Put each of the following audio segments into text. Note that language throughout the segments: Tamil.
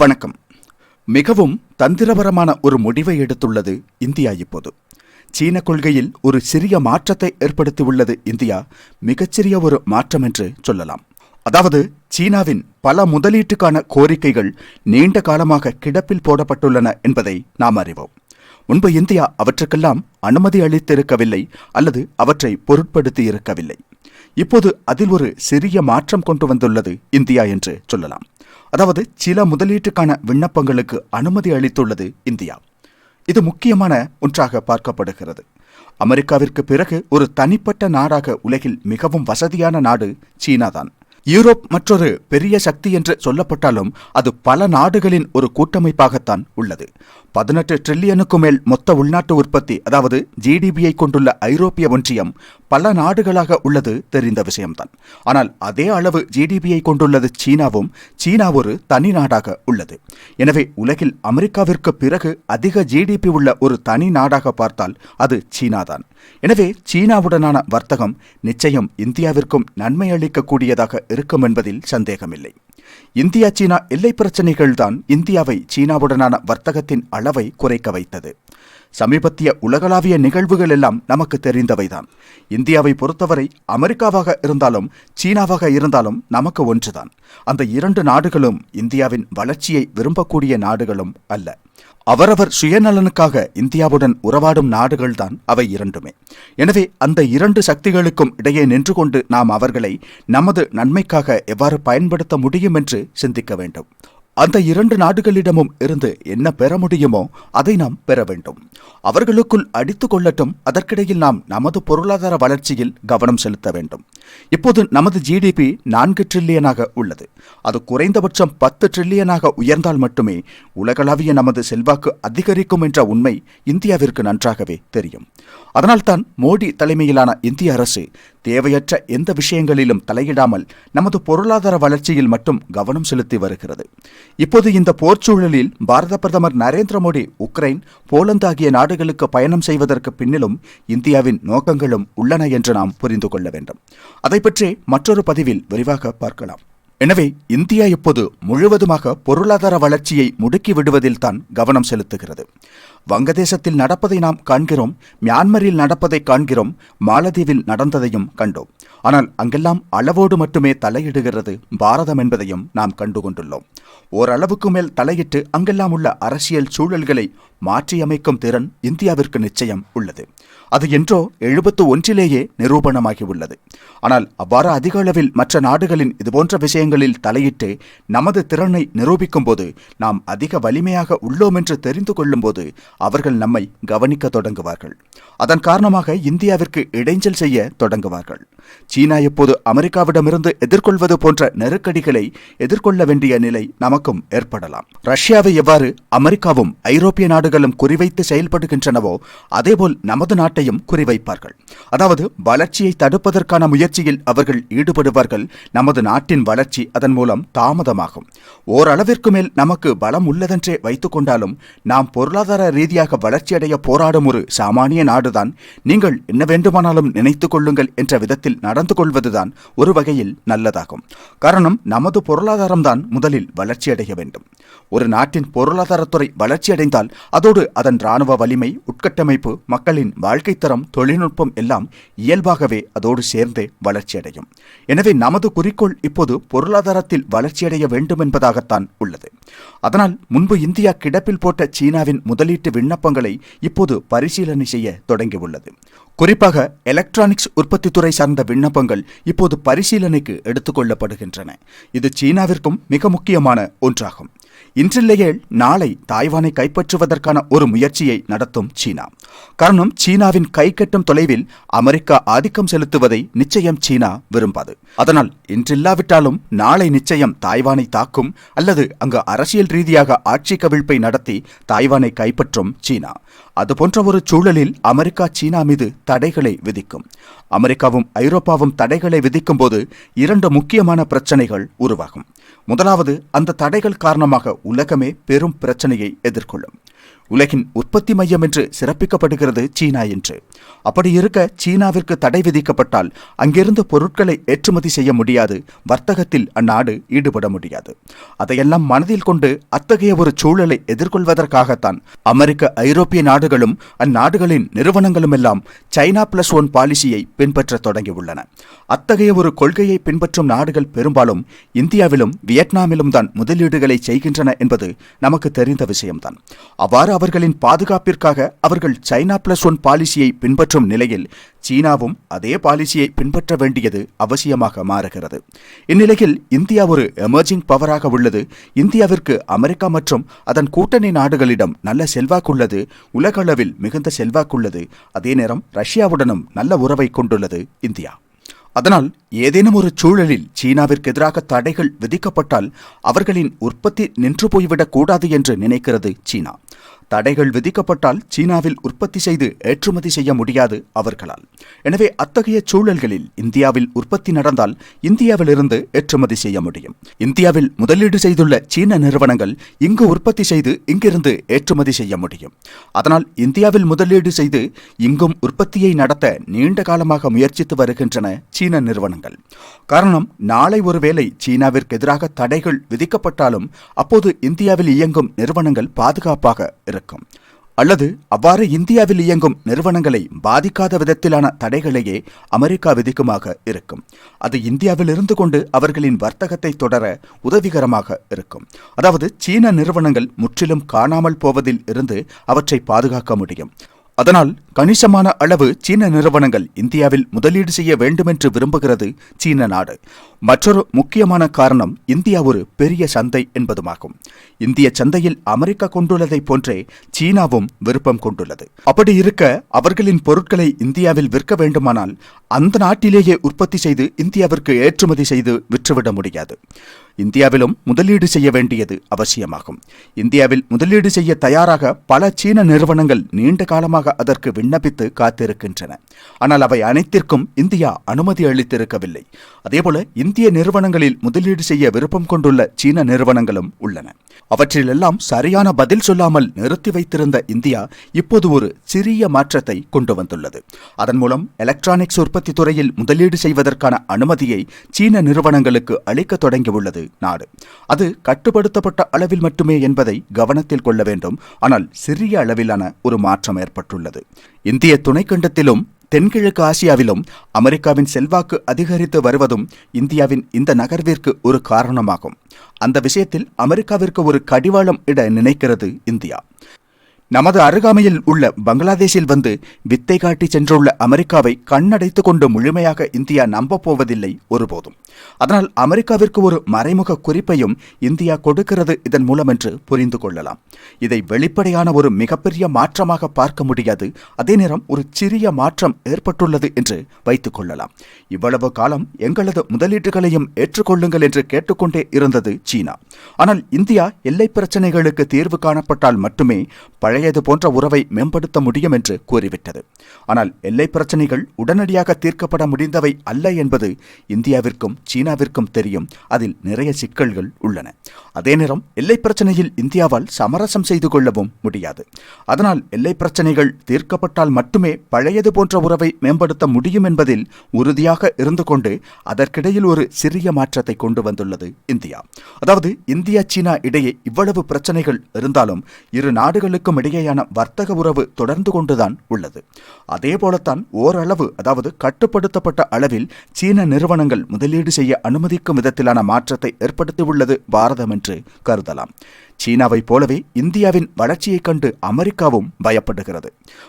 வணக்கம். மிகவும் தந்திரபரமான ஒரு முடிவை எடுத்துள்ளது இந்தியா இப்போது. சீன கொள்கையில் ஒரு சிறிய மாற்றத்தை ஏற்படுத்தியுள்ளது இந்தியா மிகச்சிறிய ஒரு மாற்றம் என்று சொல்லலாம். அதாவது சீனாவின் பல முதலீட்டுக்கான கோரிக்கைகள் நீண்ட காலமாக கிடப்பில் போடப்பட்டுள்ளன என்பதை நாம் அறிவோம். முன்பு இந்தியா அவற்றுக்கெல்லாம் அனுமதி அளித்திருக்கவில்லை அல்லது அவற்றை பொருட்படுத்தி இருக்கவில்லை. இப்போது அதில் ஒரு சிறிய மாற்றம் கொண்டு வந்துள்ளது இந்தியா என்று சொல்லலாம். அதாவது சில முதலீட்டுக்கான விண்ணப்பங்களுக்கு அனுமதி அளித்துள்ளது இந்தியா. இது முக்கியமான ஒன்றாக பார்க்கப்படுகிறது. அமெரிக்காவிற்கு பிறகு ஒரு தனிப்பட்ட நாடாக உலகில் மிகவும் வசதியான நாடு சீனாதான் யூரோப் மற்றொரு பெரிய சக்தி என்று சொல்லப்பட்டாலும் அது பல நாடுகளின் ஒரு கூட்டமைப்பாகத்தான் உள்ளது. பதினெட்டு ட்ரில்லியனுக்கு மேல் மொத்த உள்நாட்டு உற்பத்தி அதாவது ஜிடிபியை கொண்டுள்ள ஐரோப்பிய ஒன்றியம் பல நாடுகளாக உள்ளது தெரிந்த விஷயம்தான். ஆனால் அதே அளவு ஜிடிபியை கொண்டுள்ளது சீனாவும் சீனா ஒரு தனி நாடாக உள்ளது. எனவே உலகில் அமெரிக்காவிற்கு பிறகு அதிக ஜிடிபி உள்ள ஒரு தனி நாடாக பார்த்தால் அது சீனாதான். எனவே சீனாவுடனான வர்த்தகம் நிச்சயம் இந்தியாவிற்கும் நன்மை அளிக்கக்கூடியதாக இருக்கும் என்பதில் சந்தேகமில்லை. இந்தியா சீனா எல்லை பிரச்சினைகள்தான் இந்தியாவை சீனாவுடனான வர்த்தகத்தின் அளவை குறைக்க வைத்தது. சமீபத்திய உலகளாவிய நிகழ்வுகள் எல்லாம் நமக்கு தெரிந்தவைதான். இந்தியாவை பொறுத்தவரை அமெரிக்காவாக இருந்தாலும் சீனாவாக இருந்தாலும் நமக்கு ஒன்றுதான். அந்த இரண்டு நாடுகளும் இந்தியாவின் வளர்ச்சியை விரும்பக்கூடிய நாடுகளும் அல்ல. அவரவர் சுயநலனுக்காக இந்தியாவுடன் உறவாடும் நாடுகள்தான் அவை இரண்டுமே. எனவே அந்த இரண்டு சக்திகளுக்கும் இடையே நின்று கொண்டு நாம் அவர்களை நமது நன்மைக்காக எவ்வாறு பயன்படுத்த முடியும் என்று சிந்திக்க வேண்டும். அந்த இரண்டு நாடுகளிடமும் இருந்து என்ன பெற முடியுமோ அதை நாம் பெற வேண்டும். அவர்களுக்குள் அடித்துக் கொள்ளட்டும் அதற்கிடையில் நாம் நமது பொருளாதார வளர்ச்சியில் கவனம் செலுத்த வேண்டும். இப்போது நமது ஜிடிபி நான்கு ட்ரில்லியனாக உள்ளது. அது குறைந்தபட்சம் பத்து ட்ரில்லியனாக உயர்ந்தால் மட்டுமே உலகளாவிய நமது செல்வாக்கு அதிகரிக்கும் என்ற உண்மை இந்தியாவிற்கு நன்றாகவே தெரியும். அதனால்தான் மோடி தலைமையிலான இந்திய அரசு தேவையற்ற எந்த விஷயங்களிலும் தலையிடாமல் நமது பொருளாதார வளர்ச்சியில் மட்டும் கவனம் செலுத்தி வருகிறது. இப்போது இந்த போர் சூழலில் பாரத பிரதமர் நரேந்திர மோடி உக்ரைன் போலந்து ஆகிய நாடுகளுக்கு பயணம் செய்வதற்கு பின்னிலும் இந்தியாவின் நோக்கங்களும் உள்ளன என்று நாம் புரிந்து கொள்ள வேண்டும். அதை பற்றி மற்றொரு பதிவில் விரிவாக பார்க்கலாம். எனவே இந்தியா இப்போது முழுவதுமாக பொருளாதார வளர்ச்சியை முடுக்கி விடுவதில் தான் கவனம் செலுத்துகிறது. வங்கதேசத்தில் நடப்பதை நாம் காண்கிறோம் மியான்மரில் நடப்பதை காண்கிறோம் மாலதீவில் நடந்ததையும் கண்டோம். ஆனால் அங்கெல்லாம் அளவோடு மட்டுமே தலையிடுகிறது பாரதம் என்பதையும் நாம் கண்டுகொண்டுள்ளோம். ஓரளவுக்கு மேல் தலையிட்டு அங்கெல்லாம் உள்ள அரசியல் சூழல்களை மாற்றியமைக்கும் திறன் இந்தியாவிற்கு நிச்சயம் உள்ளது. அது என்றோ எழுபத்து ஒன்றிலேயே நிரூபணமாகி உள்ளது ஆனால் அவ்வாறு அதிக அளவில் மற்ற நாடுகளின் இதுபோன்ற விஷயங்களில் தலையிட்டு நமது திறனை நிரூபிக்கும் போது நாம் அதிக வலிமையாக உள்ளோம் என்று தெரிந்து கொள்ளும்போது அவர்கள் நம்மை கவனிக்க தொடங்குவார்கள். அதன் காரணமாக இந்தியாவிற்கு இடைஞ்சல் செய்ய தொடங்குவார்கள். சீனா இப்போது அமெரிக்காவிடமிருந்து எதிர்கொள்வது போன்ற நெருக்கடிகளை எதிர்கொள்ள வேண்டிய நிலை நமக்கும் ஏற்படலாம். ரஷ்யாவை எவ்வாறு அமெரிக்காவும் ஐரோப்பிய நாடுகளும் குறிவைத்து செயல்படுகின்றனவோ அதேபோல் நமது நாட்டையும் குறிவைப்பார்கள். அதாவது வளர்ச்சியை தடுப்பதற்கான முயற்சியில் அவர்கள் ஈடுபடுவார்கள். நமது நாட்டின் வளர்ச்சி அதன் மூலம் தாமதமாகும். ஓரளவிற்கு மேல் நமக்கு பலம் உள்ளதென்றே வைத்துக் கொண்டாலும் நாம் பொருளாதார ரீதியாக வளர்ச்சியடைய போராடும் ஒரு சாமானிய நாடுதான். நீங்கள் என்ன வேண்டுமானாலும் நினைத்துக் கொள்ளுங்கள் என்ற விதத்தில் நடந்து கொள்வதுதான் ஒரு வகையில் நல்லதாகும். காரணம் நமது பொருளாதாரம்தான் முதலில் வளர்ச்சியடைய வேண்டும். ஒரு நாட்டின் பொருளாதாரத்துறை வளர்ச்சியடைந்தால் அதோடு அதன் இராணுவ வலிமை உட்கட்டமைப்பு மக்களின் வாழ்க்கை தரம் தொழில்நுட்பம் எல்லாம் இயல்பாகவே அதோடு சேர்ந்தே வளர்ச்சியடையும். எனவே நமது குறிக்கோள் இப்போது பொருளாதாரத்தில் வளர்ச்சியடைய வேண்டும் என்பதாகத்தான் உள்ளது. அதனால் முன்பு இந்தியா கிடப்பில் போட்ட சீனாவின் முதலீட்டு விண்ணப்பங்களை இப்போது பரிசீலனை செய்ய தொடங்கியுள்ளது. குறிப்பாக எலக்ட்ரானிக்ஸ் உற்பத்தி துறை சார்ந்த விண்ணப்பங்கள் இப்போது பரிசீலனைக்கு எடுத்துக்கொள்ளப்படுகின்றன. இது சீனாவிற்கும் மிக முக்கியமான ஒன்றாகும். இன்றில்லையே நாளை தாய்வானை கைப்பற்றுவதற்கான ஒரு முயற்சியை நடத்தும் சீனா. காரணம் சீனாவின் கை கட்டும் தொலைவில் அமெரிக்கா ஆதிக்கம் செலுத்துவதை நிச்சயம் சீனா விரும்பாது. அதனால் இன்றில்லாவிட்டாலும் நாளை நிச்சயம் தாய்வானை தாக்கும் அல்லது அங்கு அரசியல் ரீதியாக ஆட்சி கவிழ்ப்பை நடத்தி தாய்வானை கைப்பற்றும் சீனா. அதுபோன்ற ஒரு சூழலில் அமெரிக்கா சீனா மீது தடைகளை விதிக்கும். அமெரிக்காவும் ஐரோப்பாவும் தடைகளை விதிக்கும் போது இரண்டு முக்கியமான பிரச்சனைகள் உருவாகும். முதலாவது அந்த தடைகள் காரணமாக உலகமே பெரும் பிரச்சனையை எதிர்கொள்ளும். உலகின் உற்பத்தி மையம் என்று சிறப்பிக்கப்படுகிறது சீனா என்று. அப்படி இருக்க சீனாவிற்கு தடை விதிக்கப்பட்டால் அங்கிருந்து பொருட்களை ஏற்றுமதி செய்ய முடியாது. வர்த்தகத்தில் அந்நாடு ஈடுபட முடியாது. அதையெல்லாம் மனதில் கொண்டு அத்தகைய ஒரு சூழலை எதிர்கொள்வதற்காகத்தான் அமெரிக்க ஐரோப்பிய நாடுகளும் அந்நாடுகளின் நிறுவனங்களும் எல்லாம் சைனா பிளஸ் ஒன் பாலிசியை பின்பற்ற தொடங்கியுள்ளன. அத்தகைய ஒரு கொள்கையை பின்பற்றும் நாடுகள் பெரும்பாலும் இந்தியாவிலும் வியட்நாமிலும் தான் முதலீடுகளை செய்கின்றன என்பது நமக்கு தெரிந்த விஷயம்தான். அவ்வாறு அவர்களின் பாதுகாப்பிற்காக அவர்கள் சைனா பிளஸ் ஒன் பாலிசியை பின்பற்றும் நிலையில் சீனாவும் அதே பாலிசியை பின்பற்ற வேண்டியது அவசியமாக மாறுகிறது. இந்நிலையில் இந்தியா ஒரு எமர்ஜிங் பவராக உள்ளது. இந்தியாவிற்கு அமெரிக்கா மற்றும் அதன் கூட்டணி நாடுகளிடம் நல்ல செல்வாக்குள்ளது உலகளவில் மிகுந்த செல்வாக்குள்ளது அதே நேரம் ரஷ்யாவுடனும் நல்ல உறவை கொண்டுள்ளது இந்தியா. அதனால் ஏதேனும் ஒரு சூழலில் சீனாவிற்கு எதிராக தடைகள் விதிக்கப்பட்டால் அவர்களின் உற்பத்தி நின்று போய்விடக் கூடாது என்று நினைக்கிறது சீனா. தடைகள் விதிக்கப்பட்டால் சீனாவில் உற்பத்தி செய்து ஏற்றுமதி செய்ய முடியாது அவர்களால். எனவே அத்தகைய சூழல்களில் இந்தியாவில் உற்பத்தி நடந்தால் இந்தியாவிலிருந்து ஏற்றுமதி செய்ய முடியும். இந்தியாவில் முதலீடு செய்துள்ள சீன நிறுவனங்கள் இங்கு உற்பத்தி செய்து இங்கிருந்து ஏற்றுமதி செய்ய முடியும். அதனால் இந்தியாவில் முதலீடு செய்து இங்கும் உற்பத்தியை நடத்த நீண்ட காலமாக முயற்சித்து வருகின்றன சீன நிறுவனங்கள். காரணம் நாளை ஒருவேளை சீனாவிற்கு எதிராக தடைகள் விதிக்கப்பட்டாலும் அப்போது இந்தியாவில் இயங்கும் நிறுவனங்கள் பாதுகாப்பாக இருக்கும். அல்லது அவ்வாறு இந்தியாவில் இயங்கும் நிறுவனங்களை பாதிக்காத விதத்திலான தடைகளையே அமெரிக்கா விதிக்குமாக இருக்கும். அது இந்தியாவில் இருந்து கொண்டு அவர்களின் வர்த்தகத்தை தொடர உதவிகரமாக இருக்கும். அதாவது சீன நிறுவனங்கள் முற்றிலும் காணாமல் போவதில் இருந்து அவற்றை பாதுகாக்க முடியும். அதனால் கணிசமான அளவு சீன நிறுவனங்கள் இந்தியாவில் முதலீடு செய்ய வேண்டுமென்று விரும்புகிறது சீன நாடு. மற்றொரு முக்கியமான காரணம் இந்தியா ஒரு பெரிய சந்தை என்பதுமாகும். இந்திய சந்தையில் அமெரிக்கா கொண்டுள்ளதைப் போன்றே சீனாவும் விருப்பம் கொண்டுள்ளது. அப்படி இருக்க அவர்களின் பொருட்களை இந்தியாவில் விற்க வேண்டுமானால் அந்த நாட்டிலேயே உற்பத்தி செய்து இந்தியாவிற்கு ஏற்றுமதி செய்து விற்றுவிட முடியாது. இந்தியாவிலும் முதலீடு செய்ய வேண்டியது அவசியமாகும். இந்தியாவில் முதலீடு செய்ய தயாராக பல சீன நிறுவனங்கள் நீண்ட காலமாக அதற்கு விண்ணப்பித்து காத்திருக்கின்றன. ஆனால் அவை அனைத்திற்கும் இந்தியா அனுமதி அளித்திருக்கவில்லை. அதேபோல இந்திய நிறுவனங்களில் முதலீடு செய்ய விருப்பம் கொண்டுள்ள சீன நிறுவனங்களும் உள்ளன. அவற்றிலெல்லாம் சரியான பதில் சொல்லாமல் நிறுத்தி வைத்திருந்த இந்தியா இப்போது ஒரு சிறிய மாற்றத்தை கொண்டு வந்துள்ளது. அதன் மூலம் எலக்ட்ரானிக்ஸ் உற்பத்தி துறையில் முதலீடு செய்வதற்கான அனுமதியை சீன நிறுவனங்களுக்கு அளிக்க தொடங்கியுள்ளது நாடு. அது கட்டுப்படுத்தப்பட்ட அளவில் மட்டுமே என்பதை கவனத்தில் கொள்ள வேண்டும். ஆனால் சிறிய அளவிலான ஒரு மாற்றம் ஏற்பட்டுள்ளது. இந்திய துணைக்கண்டத்திலும் தென்கிழக்கு ஆசியாவிலும் அமெரிக்காவின் செல்வாக்கு அதிகரித்து வருவதும் இந்தியாவின் இந்த நகர்விற்கு ஒரு காரணமாகும். அந்த விஷயத்தில் அமெரிக்காவிற்கு ஒரு கடிவாளம் இட நினைக்கிறது இந்தியா. நமது அருகாமையில் உள்ள பங்களாதேஷில் வந்து வித்தை காட்டி சென்றுள்ள அமெரிக்காவை கண்ணடைத்து கொண்டு முழுமையாக இந்தியா நம்பப் போவதில்லை ஒருபோதும். அதனால் அமெரிக்காவிற்கு ஒரு மறைமுக குறிப்பையும் இந்தியா கொடுக்கிறது இதன் மூலம் என்று புரிந்து கொள்ளலாம். இதை வெளிப்படையான ஒரு மிகப்பெரிய மாற்றமாக பார்க்க முடியாது. அதே நேரம் ஒரு சிறிய மாற்றம் ஏற்பட்டுள்ளது என்று வைத்துக் கொள்ளலாம். இவ்வளவு காலம் எங்களது முதலீட்டுகளையும் ஏற்றுக்கொள்ளுங்கள் என்று கேட்டுக்கொண்டே இருந்தது சீனா. ஆனால் இந்தியா எல்லை பிரச்சனைகளுக்கு தீர்வு காணப்பட்டால் மட்டுமே பழைய பழையது போன்ற உறவை மேம்படுத்த முடியும் என்று கூறிவிட்டது. ஆனால் எல்லை பிரச்சனைகள் உடனடியாக தீர்க்கப்பட முடிந்தவை அல்ல என்பது இந்தியாவிற்கும் சீனாவிற்கும் தெரியும். அதில் நிறைய சிக்கல்கள் உள்ளன. அதே நேரம் எல்லை பிரச்சனையில் இந்தியாவால் சமரசம் செய்து கொள்ளவும் முடியாது. அதனால் எல்லை பிரச்சனைகள் தீர்க்கப்பட்டால் மட்டுமே பழையது போன்ற உறவை மேம்படுத்த முடியும் என்பதில் உறுதியாக இருந்து கொண்டு அதற்கிடையில் ஒரு சிறிய மாற்றத்தை கொண்டு வந்துள்ளது இந்தியா. அதாவது இந்தியா சீனா இடையே இவ்வளவு பிரச்சனைகள் இருந்தாலும் இரு நாடுகளுக்கும் இடையே இடையேயான வர்த்தக உறவு தொடர்ந்து கொண்டுதான் உள்ளது. அதே போலத்தான் ஓரளவு அதாவது கட்டுப்படுத்தப்பட்ட அளவில் சீன நிறுவனங்கள் முதலீடு செய்ய அனுமதிக்கும் விதத்திலான மாற்றத்தை ஏற்படுத்தியுள்ளது பாரதம் என்று கருதலாம். சீனாவைப் போலவே இந்தியாவின் வளர்ச்சியைக் கண்டு அமெரிக்காவும் பயப்படுகிறது.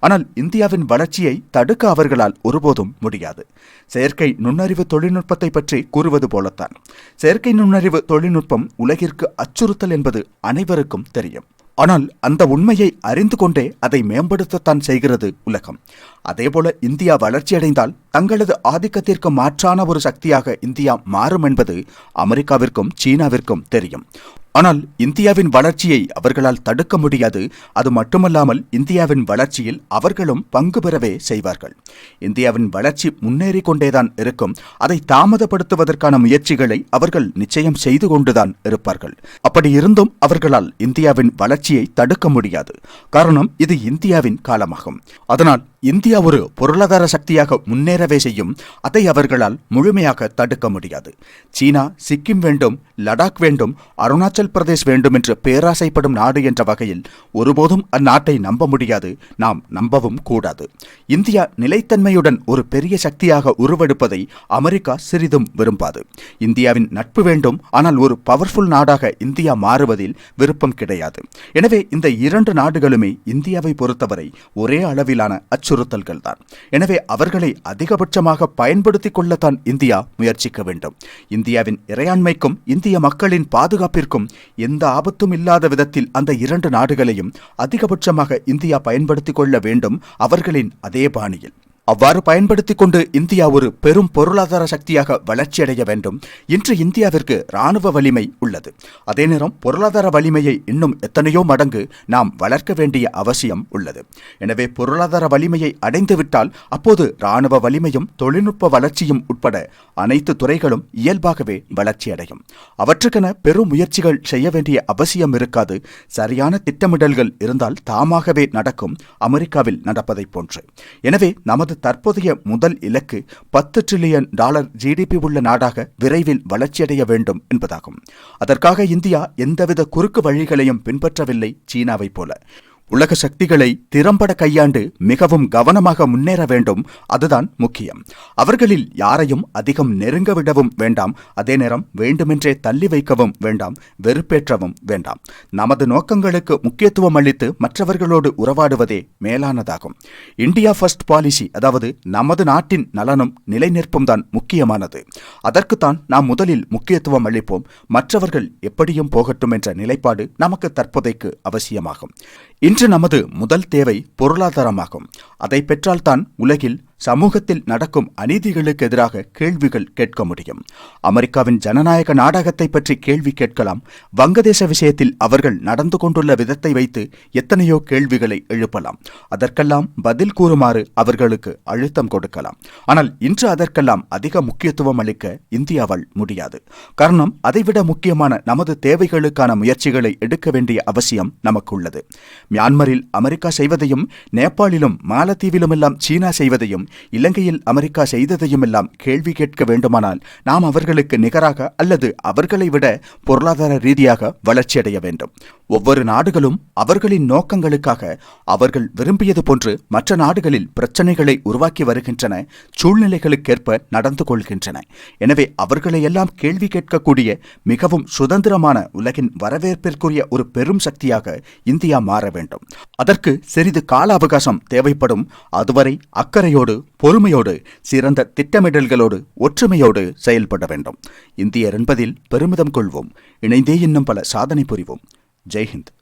ஆனால் இந்தியாவின் வளர்ச்சியை தடுக்க அவர்களால் ஒருபோதும் முடியாது. செயற்கை நுண்ணறிவு தொழில்நுட்பத்தை பற்றி கூறுவது போலத்தான். செயற்கை நுண்ணறிவு தொழில்நுட்பம் உலகிற்கு அச்சுறுத்தல் என்பது அனைவருக்கும் தெரியும். ஆனால் அந்த உண்மையை அறிந்து கொண்டே அதை மேம்படுத்தத்தான் செய்கிறது உலகம். அதேபோல இந்தியா வளர்ச்சியடைந்தால் தங்களது ஆதிக்கத்திற்கு மாற்றான ஒரு சக்தியாக இந்தியா மாறும் என்பது அமெரிக்காவிற்கும் சீனாவிற்கும் தெரியும். ஆனால் இந்தியாவின் வளர்ச்சியை அவர்களால் தடுக்க முடியாது. அது மட்டுமல்லாமல் இந்தியாவின் வளர்ச்சியில் அவர்களும் பங்கு பெறவே செய்வார்கள். இந்தியாவின் வளர்ச்சி முன்னேறி கொண்டேதான் இருக்கும். அதை தாமதப்படுத்துவதற்கான முயற்சிகளை அவர்கள் நிச்சயம் செய்து கொண்டுதான் இருப்பார்கள். அப்படி இருந்தும் அவர்களால் இந்தியாவின் வளர்ச்சியை தடுக்க முடியாது. காரணம் இது இந்தியாவின் காலமாகும். அதனால் இந்தியா ஒரு பொருளாதார சக்தியாக முன்னேறவே செய்யும் அதை அவர்களால் முழுமையாக தடுக்க முடியாது. சீனா சிக்கிம் வேண்டும் லடாக் வேண்டும் அருணாச்சல் பிரதேஷ் வேண்டும் என்று பேராசைப்படும் நாடு என்ற வகையில் ஒருபோதும் அந்நாட்டை நம்ப முடியாது நாம் நம்பவும் கூடாது. இந்தியா நிலைத்தன்மையுடன் ஒரு பெரிய சக்தியாக உருவெடுப்பதை அமெரிக்கா சிறிதும் விரும்பாது. இந்தியாவின் நட்பு வேண்டும் ஆனால் ஒரு பவர்ஃபுல் நாடாக இந்தியா மாறுவதில் விருப்பம் கிடையாது. எனவே இந்த இரண்டு நாடுகளுமே இந்தியாவை பொறுத்தவரை ஒரே அளவிலான அச்சுறுத்தல்கள் தான் எனவே அவர்களை அதிகபட்சமாக பயன்படுத்திக் கொள்ளத்தான் இந்தியா முயற்சிக்க வேண்டும். இந்தியாவின் இறையாண்மைக்கும் இந்திய மக்களின் பாதுகாப்பிற்கும் எந்த ஆபத்தும் இல்லாத விதத்தில் அந்த இரண்டு நாடுகளையும் அதிகபட்சமாக இந்தியா பயன்படுத்திக் கொள்ள வேண்டும் அவர்களின் அதே பாணியில். அவ்வாறு பயன்படுத்திக் கொண்டு இந்தியா ஒரு பெரும் பொருளாதார சக்தியாக வளர்ச்சியடைய வேண்டும். இன்று இந்தியாவிற்கு ராணுவ வலிமை உள்ளது. அதே நேரம் பொருளாதார வலிமையை இன்னும் எத்தனையோ மடங்கு நாம் வளர்க்க வேண்டிய அவசியம் உள்ளது. எனவே பொருளாதார வலிமையை அடைந்துவிட்டால் அப்போது ராணுவ வலிமையும் தொழில்நுட்ப வளர்ச்சியும் உட்பட அனைத்து துறைகளும் இயல்பாகவே வளர்ச்சியடையும். அவற்றுக்கென பெரும் முயற்சிகள் செய்ய வேண்டிய அவசியம் இருக்காது. சரியான திட்டமிடல்கள் இருந்தால் தாமாகவே நடக்கும். அமெரிக்காவில் நடப்பதைப் போன்று. எனவே நமது தற்போதைய முதல் இலக்கு பத்து டிரில்லியன் டாலர் ஜிடிபி உள்ள நாடாக விரைவில் வளர்ச்சியடைய வேண்டும் என்பதாகும். அதற்காக இந்தியா எந்தவித குறுக்கு வழிகளையும் பின்பற்றவில்லை சீனாவைப் போல. உலக சக்திகளை திறம்பட கையாண்டு மிகவும் கவனமாக முன்னேற வேண்டும். அதுதான் முக்கியம். அவர்களில் யாரையும் அதிகம் நெருங்க விடவும் வேண்டாம். அதே நேரம் வேண்டுமென்றே தள்ளி வைக்கவும் வேண்டாம். வெறுப்பேற்றவும் வேண்டாம். நமது நோக்கங்களுக்கு முக்கியத்துவம் அளித்து மற்றவர்களோடு உறவாடுவதே மேலானதாகும். இந்தியா ஃபர்ஸ்ட் பாலிசி அதாவது நமது நாட்டின் நலனும் நிலைநிற்பும் தான் முக்கியமானது. அதற்குத்தான் நாம் முதலில் முக்கியத்துவம் அளிப்போம். மற்றவர்கள் எப்படியும் போகட்டும் என்ற நிலைப்பாடு நமக்கு தற்போதைக்கு அவசியமாகும். இன்று நமது முதல் தேவை பொருளாதாரமாகும். அதை பெற்றால்தான் உலகில் சமூகத்தில் நடக்கும் அநீதிகளுக்கு எதிராக கேள்விகள் கேட்க முடியும். அமெரிக்காவின் ஜனநாயக நாடகத்தை பற்றி கேள்வி கேட்கலாம். வங்கதேச விஷயத்தில் அவர்கள் நடந்து கொண்டுள்ள விதத்தை வைத்து எத்தனையோ கேள்விகளை எழுப்பலாம். அதற்கெல்லாம் பதில் கூறுமாறு அவர்களுக்கு அழுத்தம் கொடுக்கலாம். ஆனால் இன்று அதற்கெல்லாம் அதிக முக்கியத்துவம் அளிக்க இந்தியாவால் முடியாது. காரணம் அதைவிட முக்கியமான நமது தேவைகளுக்கான முயற்சிகளை எடுக்க வேண்டிய அவசியம் நமக்கு உள்ளது மியான்மரில் அமெரிக்கா செய்வதையும் நேபாளிலும் மாலத்தீவிலும் எல்லாம் சீனா செய்வதையும் இலங்கையில் அமெரிக்கா செய்ததையும் எல்லாம் கேள்வி கேட்க வேண்டுமானால் நாம் அவர்களுக்கு நிகராக அல்லது அவர்களை விட பொருளாதார ரீதியாக வளர்ச்சியடைய வேண்டும். ஒவ்வொரு நாடுகளும் அவர்களின் நோக்கங்களுக்காக அவர்கள் விரும்பியது போன்று மற்ற நாடுகளில் பிரச்சனைகளை உருவாக்கி வருகின்றன சூழ்நிலைகளுக்கேற்ப நடந்து கொள்கின்றன. எனவே அவர்களை எல்லாம் கேள்வி கேட்கக்கூடிய மிகவும் சுதந்திரமான உலகின் வரவேற்பிற்குரிய ஒரு பெரும் சக்தியாக இந்தியா மாற வேண்டும். அதற்கு சிறிது கால அவகாசம் தேவைப்படும். அதுவரை அக்கறையோடு பொறுமையோடு சிறந்த திட்டமிடல்களோடு ஒற்றுமையோடு செயல்பட வேண்டும். இந்தியர் என்பதில் பெருமிதம் கொள்வோம். இணைந்தே இன்னும் பல சாதனை புரிவோம். ஜெய்ஹிந்த்.